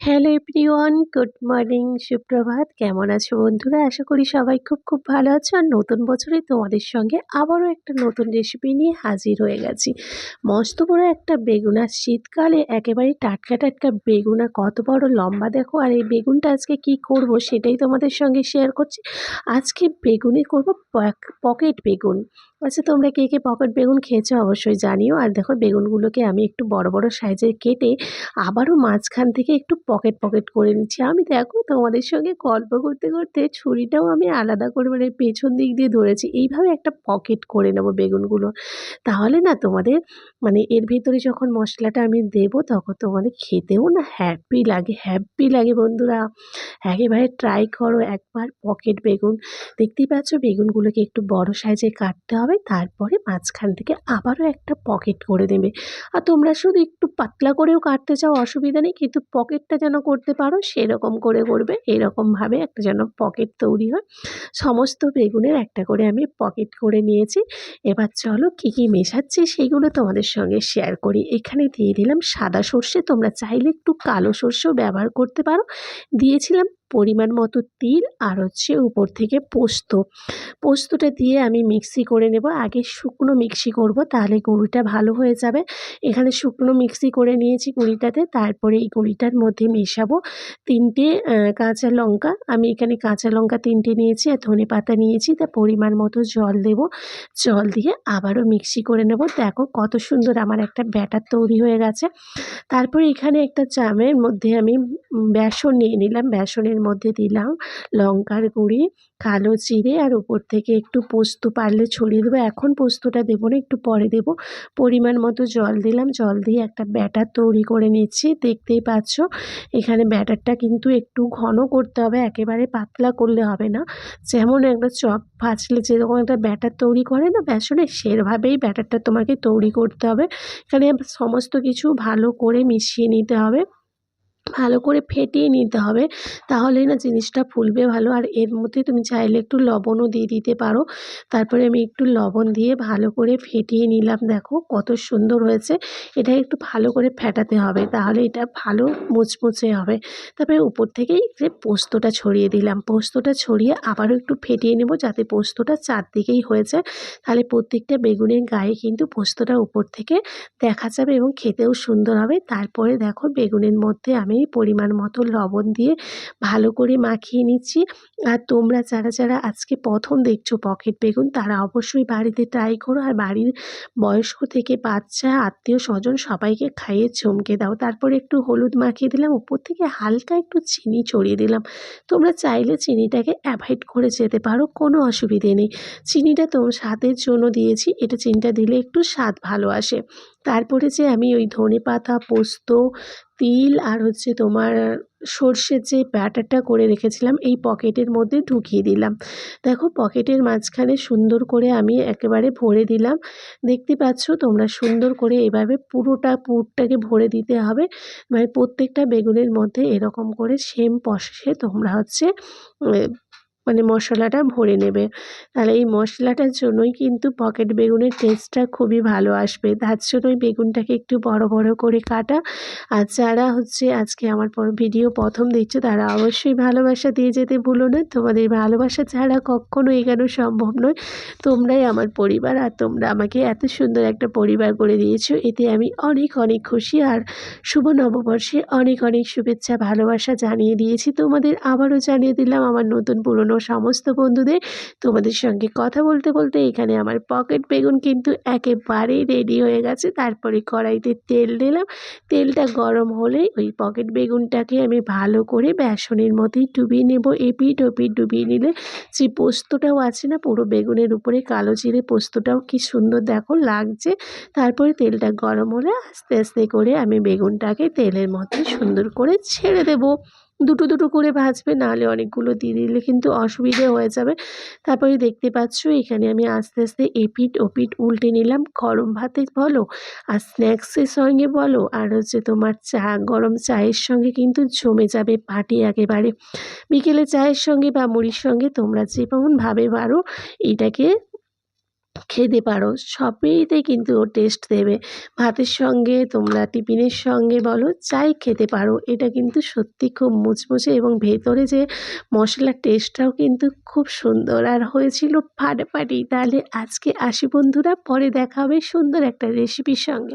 Hello everyone good morning সুপ্রভাত। কেমন আছো বন্ধুরা? আশা করি সবাই খুব খুব ভালো আছো। আর নতুন বছরে তোমাদের সঙ্গে আবারও একটা নতুন রেসিপি নিয়ে হাজির হয়ে গেছি। মস্ত বড় একটা বেগুন আর শীতকালে একেবারে টাটকা টাটকা বেগুন আর কত বড় লম্বা দেখো। আর এই বেগুনটা আজকে কি করব সেটাই তোমাদের সঙ্গে শেয়ার করছি। আজকে বেগুনে করব পকেট বেগুন। আচ্ছা তোমরা কে কে পকেট বেগুন খেয়েছো অবশ্যই জানিও। আর দেখো, বেগুনগুলোকে আমি একটু বড় বড় সাইজের কেটে আবারও মাঝখান থেকে একটু পকেট পকেট করে নিচ্ছি আমি দেখো তোমাদের সঙ্গে গল্প করতে করতে ছুরিটাও আমি আলাদা করে মানে পেছন দিক দিয়ে ধরেছি। এইভাবে একটা পকেট করে নেব বেগুনগুলো। তাহলে না তোমাদের মানে এর ভিতরে যখন মশলাটা আমি দেবো তখন তোমাদের খেতেও না হ্যাপি লাগে হ্যাপি লাগে বন্ধুরা। একেবারে ট্রাই করো একবার পকেট বেগুন। দেখতেই পাচ্ছ বেগুনগুলোকে একটু বড় সাইজে কাটতে হবে, তারপরে মাঝখান থেকে আবারও একটা পকেট করে দেবে। আর তোমরা শুধু একটু পাতলা করেও কাটতে চাও, অসুবিধা নেই। কিন্তু পকেটটা যেন করতে পারো, সেরকম করে করবে। এরকমভাবে একটা যেন পকেট তৈরি হয়। সমস্ত বেগুনের একটা করে আমি পকেট করে নিয়েছি। এবার চলো কী কী মেশাচ্ছি সেইগুলো তোমাদের সঙ্গে শেয়ার করি। এখানে দিয়ে দিলাম সাদা সর্ষে, তোমরা চাইলে একটু কালো সর্ষেও ব্যবহার করতে পারো। দিয়েছিলাম পরিমাণ মতো তিল আর হচ্ছে উপর থেকে পোস্ত। পোস্তটা দিয়ে আমি মিক্সি করে নেব। আগে শুকনো মিক্সি করব, তাহলে গুঁড়িটা ভালো হয়ে যাবে। এখানে শুকনো মিক্সি করে নিয়েছি গুঁড়িটাতে, তারপরে এই গুঁড়িটার মধ্যে মেশাবো তিনটে কাঁচা লঙ্কা। আমি এখানে কাঁচা লঙ্কা তিনটে নিয়েছি আর ধনে পাতা নিয়েছি, তা পরিমাণ মতো জল দেব। জল দিয়ে আবারও মিক্সি করে নেব। দেখো কত সুন্দর আমার একটা ব্যাটার তৈরি হয়ে গেছে। তারপরে এখানে একটা চামের মধ্যে আমি বেসন নিয়ে নিলাম। বেসনের মধ্যে দিলাম লঙ্কার গুঁড়ি, কালো জিরে আর উপর থেকে একটু পোস্ত পারলে ছড়িয়ে দেবো। এখন পোস্তটা দেবো না, একটু পরে দেব। পরিমাণ মতো জল দিলাম, জল দিয়ে একটা ব্যাটার তৈরি করে নিচ্ছি। দেখতেই পাচ্ছ, এখানে ব্যাটারটা কিন্তু একটু ঘন করতে হবে, একেবারে পাতলা করলে হবে না। যেমন একটা চপ ভাজলে যেরকম একটা ব্যাটার তৈরি করে না বেসনে, সেভাবেই ব্যাটারটা তোমাকে তৈরি করতে হবে। এখানে সমস্ত কিছু ভালো করে মিশিয়ে নিতে হবে। ভালো করে ফেটিয়ে নিতে হবে, তাহলেই না জিনিসটা ফুলবে ভালো। আর এর মধ্যে তুমি চাইলে একটু লবণও দিয়ে দিতে পারো। তারপরে আমি একটু লবণ দিয়ে ভালো করে ফেটিয়ে নিলাম। দেখো কত সুন্দর হয়েছে। এটা একটু ভালো করে ফেটাতে হবে, তাহলে এটা ভালো মুচমুচে হবে। তারপরে উপর থেকেই যে পোস্তটা ছড়িয়ে দিলাম, পোস্তটা ছড়িয়ে আবারও একটু ফেটিয়ে নেব যাতে পোস্তটা চারদিকেই হয়েছে। তাহলে প্রত্যেকটা বেগুনের গায়ে কিন্তু পোস্তটা উপর থেকে দেখা যাবে এবং খেতেও সুন্দর হবে। তারপরে দেখো বেগুনের মধ্যে আমি পরিমাণ মতো লবণ দিয়ে ভালো করে মাখিয়ে নিচ্ছি। আর তোমরা যারা যারা আজকে প্রথম দেখছ পকেট বেগুন, তারা অবশ্যই বাড়িতে ট্রাই করো। আর বাড়ির বয়স্ক থেকে বাচ্চা, আত্মীয় স্বজন সবাইকে খাইয়ে চমকে দাও। তারপরে একটু হলুদ মাখিয়ে দিলাম। উপর থেকে হালকা একটু চিনি ছড়িয়ে দিলাম। তোমরা চাইলে চিনিটাকে অ্যাভয়েড করে যেতে পারো, কোনো অসুবিধে নেই। চিনিটা তো স্বাদের জন্য দিয়েছি। এটা চিনিটা দিলে একটু স্বাদ ভালো আসে। তারপরে যে আমি ওই ধনে পাতা, পোস্ত, তিল আর হচ্ছে তোমার সর্ষের যে ব্যাটারটা করে রেখেছিলাম, এই পকেটের মধ্যে ঢুকিয়ে দিলাম। দেখো পকেটের মাঝখানে সুন্দর করে আমি একেবারে ভরে দিলাম। দেখতে পাচ্ছ তোমরা সুন্দর করে এভাবে পুরোটা পুরটাকে ভরে দিতে হবে। মানে প্রত্যেকটা বেগুনের মধ্যে এরকম করে সেম প্রসেসে তোমরা হচ্ছে মানে মশলাটা ভরে নেবে। তাহলে এই মশলাটার জন্যই কিন্তু পকেট বেগুনের টেস্টটা খুবই ভালো আসবে। তার জন্যই বেগুনটাকে একটু বড় বড় করে কাটা। আর যারা হচ্ছে আজকে আমার ভিডিও প্রথম দেখছ, তারা অবশ্যই ভালোবাসা দিয়ে যেতে ভুলো না। তোমাদের ভালোবাসা ছাড়া কখনো এগানো সম্ভব নয়। তোমরাই আমার পরিবার আর তোমরা আমাকে এত সুন্দর একটা পরিবার করে দিয়েছ। এতে আমি অনেক অনেক খুশি। আর শুভ নববর্ষে অনেক অনেক শুভেচ্ছা, ভালোবাসা জানিয়ে দিয়েছি। তোমাদের আবারও জানিয়ে দিলাম আমার নতুন পুরনো সমস্ত বন্ধুদের তোমাদের সঙ্গে কথা বলতে বলতে এখানে আমার পকেট বেগুন কিন্তু একেবারেই রেডি হয়ে গেছে। তারপরে কড়াইতে তেল দিলাম। তেলটা গরম হলেই ওই পকেট বেগুনটাকে আমি ভালো করে বেসনের মতোই ডুবিয়ে নেব। এপিট ওপিট ডুবিয়ে নিলে যে পোস্তটাও আছে না, পুরো বেগুনের উপরে কালো জিরে পোস্তটাও কি সুন্দর দেখো লাগছে। তারপরে তেলটা গরম হলে আস্তে আস্তে করে আমি বেগুনটাকে তেলের মধ্যে সুন্দর করে ছেড়ে দেবো। দুটো দুটো করে ভাজবে, নাহলে অনেকগুলো দিয়ে দিলে কিন্তু অসুবিধে হয়ে যাবে। তারপরে দেখতে পাচ্ছ, এখানে আমি আস্তে আস্তে এপিট, ওপিট উল্টে নিলাম। গরম ভাতে বলো, আর স্ন্যাক্সের সঙ্গে বলো, আর হচ্ছে তোমার চা, গরম চায়ের সঙ্গে কিন্তু জমে যাবে পাটি একেবারে। বিকেলে চায়ের সঙ্গে বা মুড়ির সঙ্গে তোমরা যেমনভাবে পারো, এটাকে খেতে পারো। সবইতে কিন্তু ও টেস্ট দেবে। ভাতের সঙ্গে, তোমরা টিফিনের সঙ্গে বলো চাই খেতে পারো। এটা কিন্তু সত্যি খুব মুচমুচে এবং ভেতরে যে মশলার টেস্টটাও কিন্তু খুব সুন্দর। আর হয়েছিল ফাটাফাটি। তাহলে আজকে আসি বন্ধুরা, পরে দেখা হবে সুন্দর একটা রেসিপির সঙ্গে।